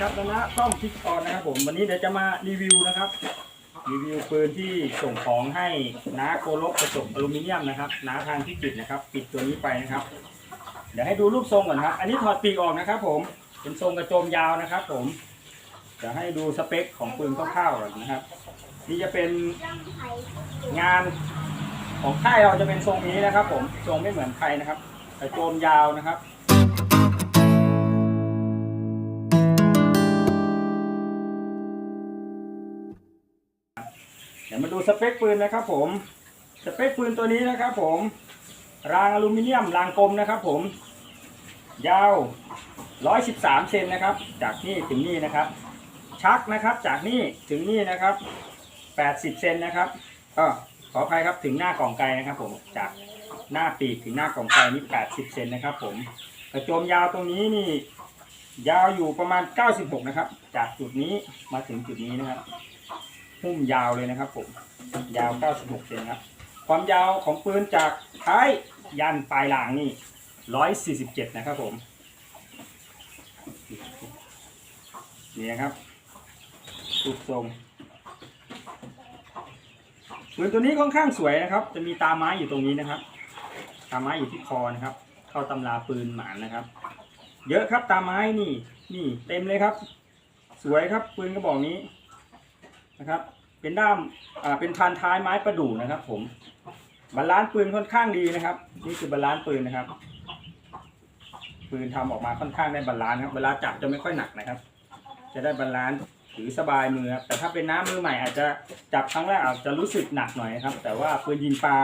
ครับนะต้องพิกออนนะครับผมวันนี้เดี๋ยวจะมารีวิวนะครับ รีวิวปืนที่ส่งของให้น้าโกลบกระจกอลูมิเนียมนะครับน้าทางพิจิตรนะครับ ปิดตัวนี้ไปนะครับ เดี๋ยวให้ดูรูปทรงก่อนครับ อันนี้ถอดปีกออกนะครับ ผมเป็นทรงกระโจมยาวนะครับ ผมเดี๋ยวให้ดูสเปคของปืนคร่าวๆก่อนนะครับ นี่จะเป็นงานของค่ายเราจะเป็นทรงนี้นะครับ ผมทรงไม่เหมือนใครนะครับกระโจมยาวนะครับ สเปคปืนนะครับ ผมสเปคปืนตัวนี้นะครับ ผมรางอลูมิเนียมรางกลมนะครับ ผม ยาว 113 เซนนะครับ จากนี่ถึงนี่นะครับ ชักนะครับ จากนี่ถึงนี่นะครับ 80 เซนนะครับเออขออภัยครับถึงหน้ากล่องไกลนะครับ ผมจากหน้าปีกถึงหน้ากล่องไกลนี่ 80 เซนนะครับ ผมกระโจมยาวตรงนี้นี่ ยาวอยู่ประมาณ 96 นะครับ จากจุดนี้มาถึงจุดนี้นะครับ หุ้มยาวเลยนะครับผมยาว 96เซนครับ ความยาวของปืนจากท้ายยันปลายหลางนี่ 147 นะครับผมนี่นะครับรูปทรงปืนตัวนี้ค่อนข้างสวยนะครับ จะมีตาไม้อยู่ตรงนี้นะครับ ตาไม้อยู่ที่คอนะครับ เข้าตำราปืนหมานนะครับ เยอะครับตาไม้นี่นี่เต็มเลยครับ สวยครับปืนกระบอกนี้ นะครับ เป็นด้ามอ่าเป็นพันท้ายไม้ประดู่นะครับ ผมบาลานซ์ปืนค่อนข้างดีนะครับ นี่คือบาลานซ์ปืนนะครับ ปืนทำออกมาค่อนข้างได้บาลานซ์ครับเวลาจับจะไม่ค่อยหนักนะครับ จะได้บาลานซ์ถือสบายมือครับแต่ถ้าเป็นน้ำมือใหม่อาจจะจับครั้งแรกอาจจะรู้สึกหนักหน่อยครับ แต่ว่าปืนยิงปลา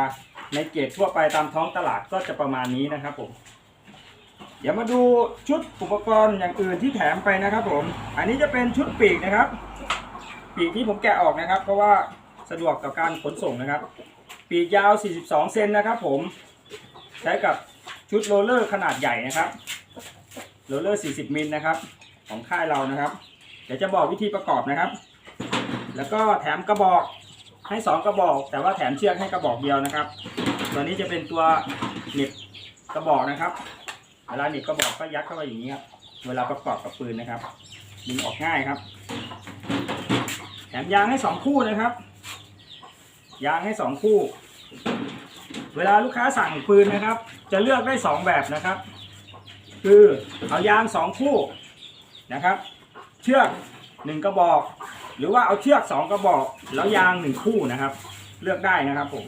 ในเกรดทั่วไปตามท้องตลาดก็จะประมาณนี้นะครับผมเดี๋ยวมาดูชุดอุปกรณ์อย่างอื่นที่แถมไปนะครับผม อันนี้จะเป็นชุดปีกนะครับ ปีกที่ผมแกะออกนะครับ เพราะว่าสะดวกต่อการขนส่งนะครับ ปีกยาว 42 เซนนะครับ ผม ใช้กับชุดโรลเลอร์ขนาดใหญ่นะครับ โรลเลอร์ 40 มิลนะครับ ของค่ายเรานะครับ เดี๋ยวจะบอกวิธีประกอบนะครับ แล้วก็แถมกระบอกให้ 2 กระบอก แต่ว่าแถมเชือกให้กระบอกเดียวนะครับ ตัวนี้จะเป็นตัวหนีบกระบอกนะครับ เวลาหนีบกระบอกก็ยัดเข้าไปอย่างนี้ครับ เวลาประกอบกับปืนนะครับ ดึงออกง่ายครับ แถมยางให้สองคู่นะครับ ยางให้สองคู่ เวลาลูกค้าสั่งปืนนะครับ จะเลือกได้สองแบบนะครับ คือเอายางสองคู่นะครับ เชือกหนึ่งกระบอก หรือว่าเอาเชือกสองกระบอก แล้วยางหนึ่งคู่นะครับ เลือกได้นะครับผม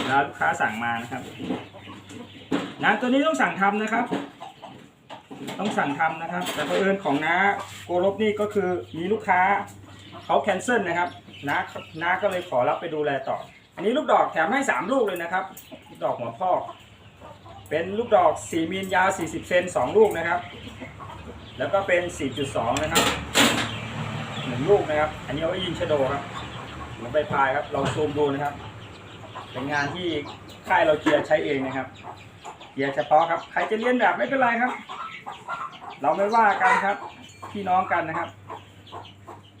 เวลาลูกค้าสั่งมานะครับน้ำตัวนี้ต้องสั่งทำนะครับ ต้องสั่งทำนะครับ แต่เผอิญของน้าโกลบนี่ก็คือมีลูกค้า เขาแคนเซิลนะครับน้าน้าก็เลยขอรับไปดูแลต่อ อันนี้ลูกดอกแถมให้ 3 ลูกเลยนะครับลูกดอกหัวพ่อเป็นลูกดอก 4มิลยาว 40 เซน2 ลูกนะครับ แล้วก็เป็น 4.2 นะครับหนึ่งลูกนะครับ อันนี้เอาไว้ยิงชะโดครับเหมือนใบพายครับ เราซูมดูนะครับ เป็นงานที่ค่ายเราเจียร์ใช้เองนะครับเจียร์เฉพาะครับ ใครจะเรียนแบบไม่เป็นไรครับ เราไม่ว่ากันครับ พี่น้องกันนะครับ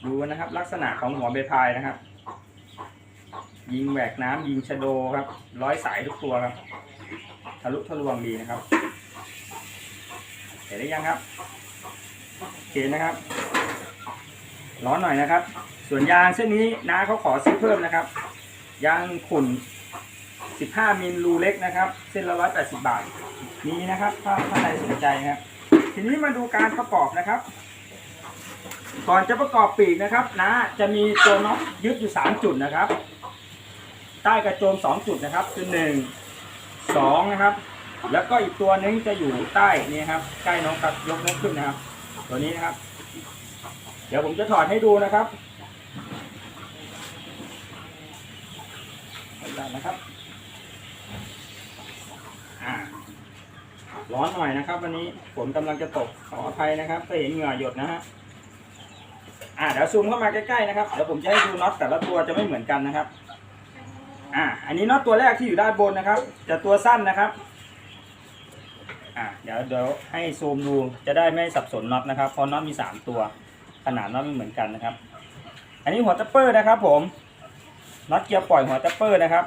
ดูนะครับ ลักษณะของหัวเบพายนะครับ ยิงแหวกน้ำยิงชะโดครับ ร้อยสายทุกตัวครับทะลุทะลวงดีนะครับ เห็นได้ยังครับโอเคนะครับ ร้อนหน่อยนะครับ ส่วนยางเส้นนี้น้าเขาขอซื้อเพิ่มนะครับ ยางขุ่น15มิลรูเล็กนะครับ เส้นละ180 บาทมีนะครับ ถ้าถ้าใครสนใจนะครับ ทีนี้มาดูการประกอบนะครับ ก่อนจะประกอบปีกนะครับนะจะมีตัวน็อตยึดอยู่ 3 จุดนะครับ ใต้กระโจม 2 จุดนะครับ คือ 1 2 นะครับ แล้วก็อีกตัวนึงจะอยู่ใต้นี่ครับ ใกล้น้องครับยกน้องขึ้นนะครับ ตัวนี้นะครับ เดี๋ยวผมจะถอดให้ดูนะครับได้นะครับอ่าร้อนหน่อยนะครับ วันนี้ฝนกำลังจะตกขออภัยนะครับถ้าเห็นเหงื่อหยดนะฮะ อ่าเดี๋ยวซูมเข้ามาใกล้ๆนะครับเดี๋ยวผมจะให้ดูน็อตแต่ละตัวจะไม่เหมือนกันนะครับ อ่า อันนี้น็อตตัวแรกที่อยู่ด้านบนนะครับ จะตัวสั้นนะครับ อ่าเดี๋ยวเดี๋ยวให้ซูมดูจะได้ไม่สับสนน็อตนะครับเพราะน็อตมีสามตัว ขนาดน็อตไม่เหมือนกันนะครับ อันนี้หัวตัปเปอร์นะครับ ผมน็อตเกียร์ปล่อยหัวตัปเปอร์นะครับ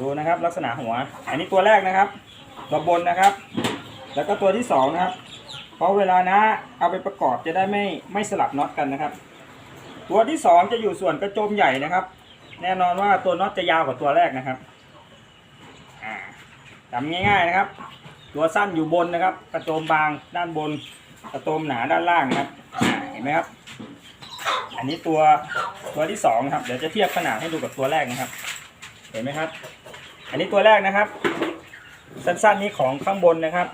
ดูนะครับลักษณะหัว อันนี้ตัวแรกนะครับตัวบนนะครับ แล้วก็ตัวที่สองนะครับ เพราะเวลานะเอาไปประกอบจะได้ไม่ไม่สลับน็อตกันนะครับ ตัวที่สองจะอยู่ส่วนกระโจมใหญ่นะครับ แน่นอนว่าตัวน็อตจะยาวกว่าตัวแรกนะครับอ่าจำง่ายๆนะครับ ตัวสั้นอยู่บนนะครับ กระโจมบางด้านบน กระโจมหนาด้านล่างนะครับเห็นไหมครับ อันนี้ตัวตัวที่สองนะครับเดี๋ยวจะเทียบขนาดให้ดูกับตัวแรกนะครับ เห็นไหมครับ อันนี้ตัวแรกนะครับ สั้นๆนี้ของข้างบนนะครับ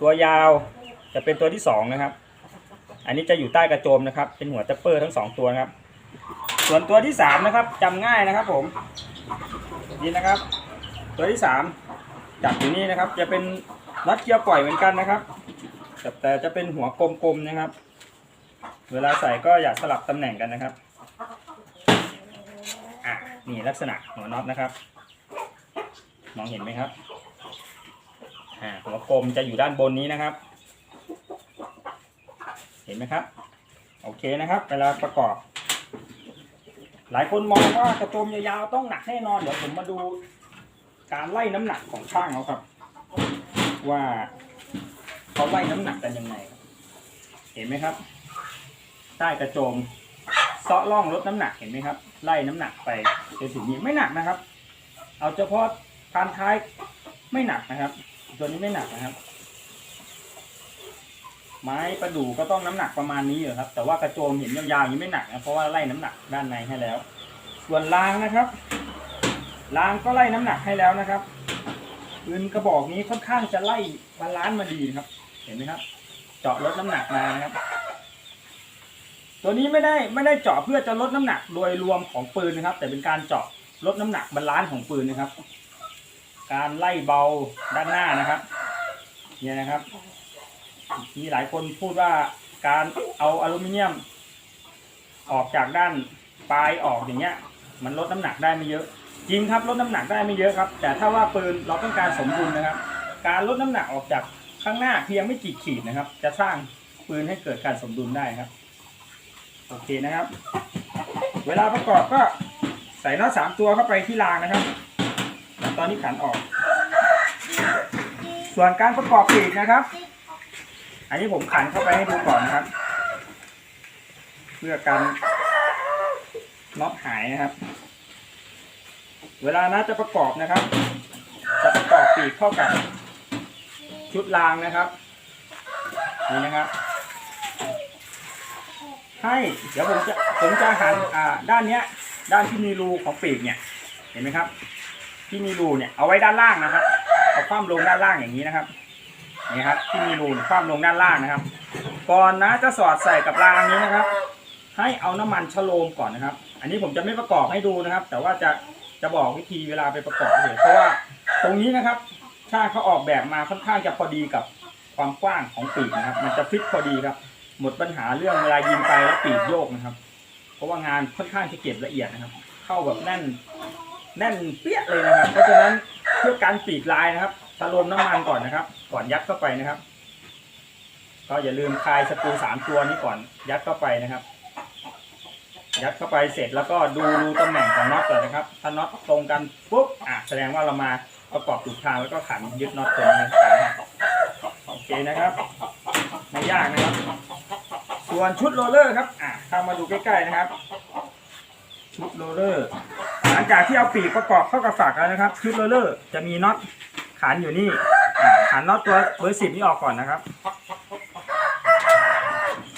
ตัวยาว จะเป็นตัวที่สองนะครับ อันนี้จะอยู่ใต้กระโจมนะครับ เป็นหัวจัปเปอร์ทั้งสองตัวนะครับ ส่วนตัวที่สามนะครับจำง่ายนะครับ ผมนี่นะครับ ตัวที่สามจับอยู่นี่นะครับ จะเป็นน็อตเกียร์ปล่อยเหมือนกันนะครับแต่แต่จะเป็นหัวกลมๆนะครับ เวลาใส่ก็อย่าสลับตำแหน่งกันนะครับอะนี่ลักษณะหัวน็อตนะครับ มองเห็นไหมครับอ่าหัวกลมจะอยู่ด้านบนนี้นะครับ เห็นไหมครับ โอเคนะครับ เวลาประกอบ หลายคนมองว่ากระโจมยาวๆต้องหนักแน่นอน เดี๋ยวผมมาดูการไล่น้ำหนักของช่างเขาครับ ว่าเขาไล่น้ำหนักกันยังไง เห็นไหมครับ ใต้กระโจมเซาะล่องลดน้ำหนักเห็นไหมครับ ไล่น้ำหนักไปจนถึงนี้ไม่หนักนะครับ เอาเฉพาะพานท้ายไม่หนักนะครับ ตัวนี้ไม่หนักนะครับ ไม้ประดู่ก็ต้องน้ำหนักประมาณนี้อยู่ครับ แต่ว่ากระโจมเห็นยาวๆอย่างนี้ไม่หนักนะเพราะว่าไล่น้ำหนักด้านในให้แล้ว ส่วนรางนะครับรางก็ไล่น้ำหนักให้แล้วนะครับปืนกระบอกนี้ค่อนข้างจะไล่บาลานซ์มาดีครับ เห็นไหมครับ เจาะลดน้ำหนักมานะครับ ตัวนี้ไม่ได้ไม่ได้เจาะเพื่อจะลดน้ำหนักโดยรวมของปืนนะครับ แต่เป็นการเจาะลดน้ำหนักบาลานซ์ของปืนนะครับ การไล่เบาด้านหน้านะครับ เนี่ยนะครับ มีหลายคนพูดว่าการเอาอลูมิเนียม ออกจากด้านปลายออกอย่างเงี้ย มันลดน้ำหนักได้ไม่เยอะ จริงครับลดน้ำหนักได้ไม่เยอะครับ แต่ถ้าว่าปืนเราต้องการสมดุลนะครับ การลดน้ำหนักออกจากข้างหน้าเพียงไม่กี่ขีดนะครับ จะสร้างปืนให้เกิดการสมดุลได้ครับโอเคนะครับ เวลาประกอบก็ใส่น็อตสามตัวเข้าไปที่รางนะครับตอนนี้ขันออก ส่วนการประกอบปีกนะครับ อันนี้ผมขันเข้าไปให้ดูก่อนนะครับ เพื่อกันน็อตหายนะครับ เวลานะจะประกอบนะครับ จะประกอบปีกเข้ากับชุดรางนะครับนี่นะครับ ให้เดี๋ยวผมจะผมจะหันอ่าด้านเนี้ย ด้านที่มีรูของปีกเนี่ย เห็นไหมครับ ที่มีรูเนี่ยเอาไว้ด้านล่างนะครับเอาคว่ำลงด้านล่างอย่างนี้นะครับ นี่ครับที่มีรูคว่ำลงด้านล่างนะครับ ก่อนนะจะสอดใส่กับรางนี้นะครับ ให้เอาน้ำมันชโลมก่อนนะครับ อันนี้ผมจะไม่ประกอบให้ดูนะครับ แต่ว่าจะจะบอกวิธีเวลาไปประกอบเลยเพราะว่าตรงนี้นะครับช่างเขาออกแบบมาค่อนข้างจะพอดีกับความกว้างของปีกนะครับ มันจะฟิตพอดีครับ หมดปัญหาเรื่องเวลายิงไปแล้วปีกโยกนะครับ เพราะว่างานค่อนข้างจะเก็บละเอียดนะครับ เข้าแบบแน่นแน่นเปี้ยเลยนะครับ เพราะฉะนั้นเพื่อการปีกลายนะครับ ชะลมน้ำมันก่อนนะครับ ก่อนยัดเข้าไปนะครับ ก็อย่าลืมคลายสกูสามตัวนี้ก่อนยัดเข้าไปนะครับ ยัดเข้าไปเสร็จแล้วก็ดูรูตำแหน่งของน็อตก่อนนะครับ ถ้าน็อตตรงกันปุ๊บอะแสดงว่าเรามาประกอบถูกทางแล้วก็ขันยึดน็อตตรงนี้นะครับโอเคนะครับไม่ยากนะครับ ส่วนชุดโรลเลอร์ครับอะเข้ามาดูใกล้ๆนะครับ ชุดโรลเลอร์ หลังจากที่เอาปีกประกอบเข้ากับฝักแล้วนะครับ ชุดโรลเลอร์จะมีน็อต ขันอยู่นี่อะขันน็อตตัวเบอร์สิบนี่ออกก่อนนะครับ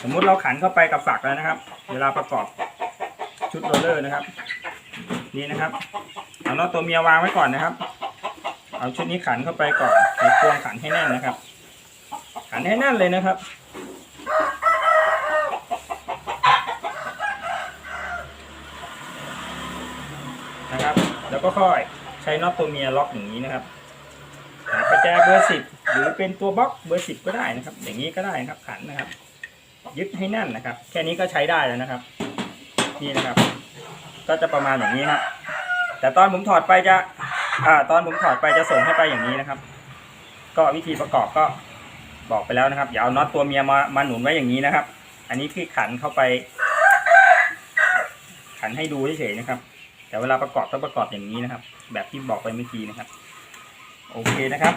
สมมุติเราขันเข้าไปกับฝักแล้วนะครับ เวลาประกอบชุดโรลเลอร์นะครับ นี่นะครับเอาน็อตตัวเมียวางไว้ก่อนนะครับ เอาชุดนี้ขันเข้าไปก่อนใส่พวงขันให้แน่นนะครับ ขันให้แน่นเลยนะครับนะครับ แล้วก็ค่อยใช้น็อตตัวเมียล็อกอย่างนี้นะครับ จเบอร์สิบหรือเป็นตัวบล็อกเบอร์สิบก็ได้นะครับ อย่างนี้ก็ได้นะครับขันนะครับ ยึดให้แน่นนะครับ แค่นี้ก็ใช้ได้แล้วนะครับ นี่นะครับ ก็จะประมาณอย่างนี้ครับแต่ตอนผมถอดไปจะ อ่า ตอนผมถอดไปจะส่งให้ไปอย่างนี้นะครับ ก็วิธีประกอบก็บอกไปแล้วนะครับอย่าเอาน็อตตัวเมียมามาหนุนไว้อย่างนี้นะครับ อันนี้คือขันเข้าไป ขันให้ดูเฉยๆนะครับ แต่เวลาประกอบต้องประกอบอย่างนี้นะครับ แบบที่บอกไปเมื่อกี้นะครับ โอเคนะครับ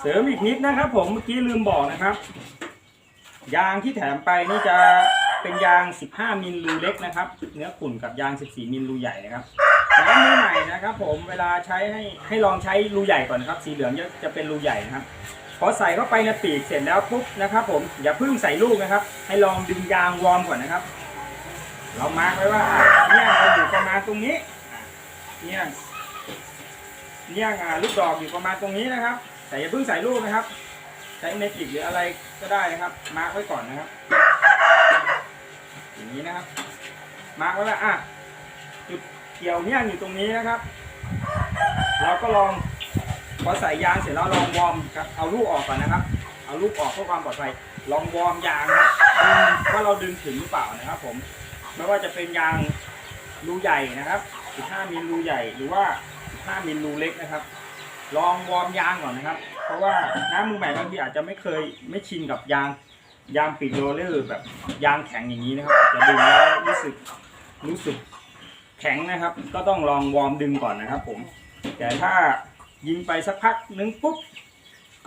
เสริมอีกนิดนะครับ ผมเมื่อกี้ลืมบอกนะครับ ยางที่แถมไปนี่จะเป็นยาง 15 มิลรูเล็กนะครับ เนื้อขุ่นกับยาง 14 มิลรูใหญ่นะครับแต่ว่ามือใหม่นะครับ ผมเวลาใช้ให้ให้ลองใช้รูใหญ่ก่อนนะครับ สีเหลืองจะจะเป็นรูใหญ่นะครับพอใส่เข้าไปในปีกเสร็จแล้วปุ๊บนะครับ ผมอย่าเพิ่งใส่ลูกนะครับ ให้ลองดึงยางวอร์มก่อนนะครับ เรามาร์กไว้ว่าเนี่ยเราอยู่ประมาณตรงนี้ เนี่ย เนี่ยอะลูกดอกอยู่ประมาณตรงนี้นะครับแต่อย่าเพิ่งใส่ลูกนะครับ ใช้เมจิกหรืออะไรก็ได้นะครับ มาร์กไว้ก่อนนะครับ อย่างนี้นะครับ มาร์กไว้ว่าอะจุดเกี่ยวเนี่ยอยู่ตรงนี้นะครับ เราก็ลองพอใส่ยางเสร็จแล้วลองวอร์มครับเอาลูกออกก่อนนะครับ เอาลูกออกเพื่อความปลอดภัยลองวอร์มยางนะครับว่าเราดึงถึงหรือเปล่านะครับ ผมไม่ว่าจะเป็นยางรูใหญ่นะครับ15มิลรูใหญ่หรือว่า 15มิลรูเล็กนะครับ ลองวอร์มยางก่อนนะครับ เพราะว่าน้ำมือใหม่บางทีอาจจะไม่เคยไม่ชินกับยางยางปิดโรลเลอร์แบบยางแข็งอย่างนี้นะครับจจะดึงแล้วรู้สึกรู้สึกแข็งนะครับ ก็ต้องลองวอร์มดึงก่อนนะครับ ผม แต่ถ้ายิงไปสักพักนึงปุ๊บ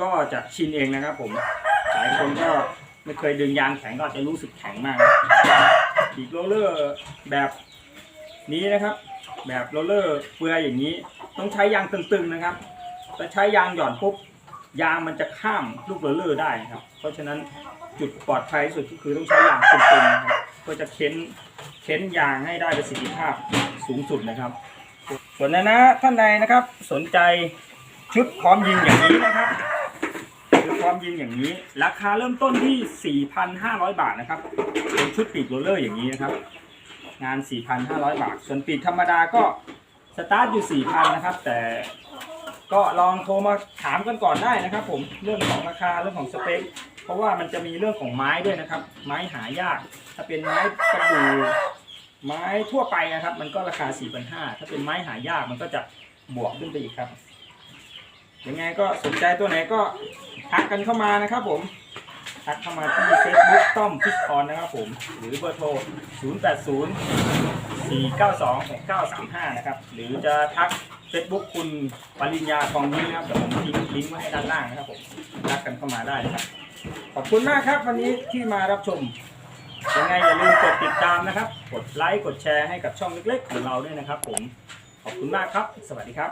ก็จะชินเองนะครับ ผมหลายคนก็ไม่เคยดึงยางแข็งก็อาจจะรู้สึกแข็งมากปีกโรลเลอร์แบบนี้นะครับ แบบโรลเลอร์เปลือยอย่างนี้ ต้องใช้ยางตึงๆนะครับถ้าใช้ยางหย่อนปุ๊บยางมันจะข้ามลูกโรลเลอร์ได้นะครับ เพราะฉะนั้นจุดปลอดภัยสุดก็คือต้องใช้ยางตึงๆนะครับเพื่อจะเค้นเค้นยางให้ได้ประสิทธิภาพสูงสุดนะครับ ส่วนนะนะท่านใดนะครับสนใจชุดพร้อมยิงอย่างนี้นะครับชุดพร้อมยิงอย่างนี้ ราคาเริ่มต้นที่ 4,500 บาทนะครับเป็นชุดปีกโรลเลอร์อย่างนี้นะครับ งาน 4,500 บาท ส่วนปีกธรรมดาก็สตาร์ทอยู่ 4,000 นะครับ แต่ก็ลองโทรมาถามกันก่อนได้นะครับ ผมเรื่องของราคาเรื่องของสเปค เพราะว่ามันจะมีเรื่องของไม้ด้วยนะครับ ไม้หายาก ถ้าเป็นไม้ประดู่ไม้ทั่วไปนะครับ มันก็ราคา 4,500 ถ้าเป็นไม้หายากมันก็จะบวกขึ้นไปอีกครับยังไงก็สนใจตัวไหนก็ทักกันเข้ามานะครับผม ทักเข้ามาที่ Facebook ต้อมฟิชออนนะครับผม หรือเบอร์โทร 080 492 6935 นะครับ หรือจะทัก Facebook คุณปริญญาทองยิ้มนะครับเดี๋ยวผมทิ้งลิงก์ไว้ให้ด้านล่างนะครับผมทักกันเข้ามาได้นะครับ ขอบคุณมากครับวันนี้ที่มารับชม ยังไงอย่าลืมกดติดตามนะครับ กดไลค์ กดแชร์ให้กับช่องเล็กๆ ของเราด้วยนะครับผม ขอบคุณมากครับ สวัสดีครับ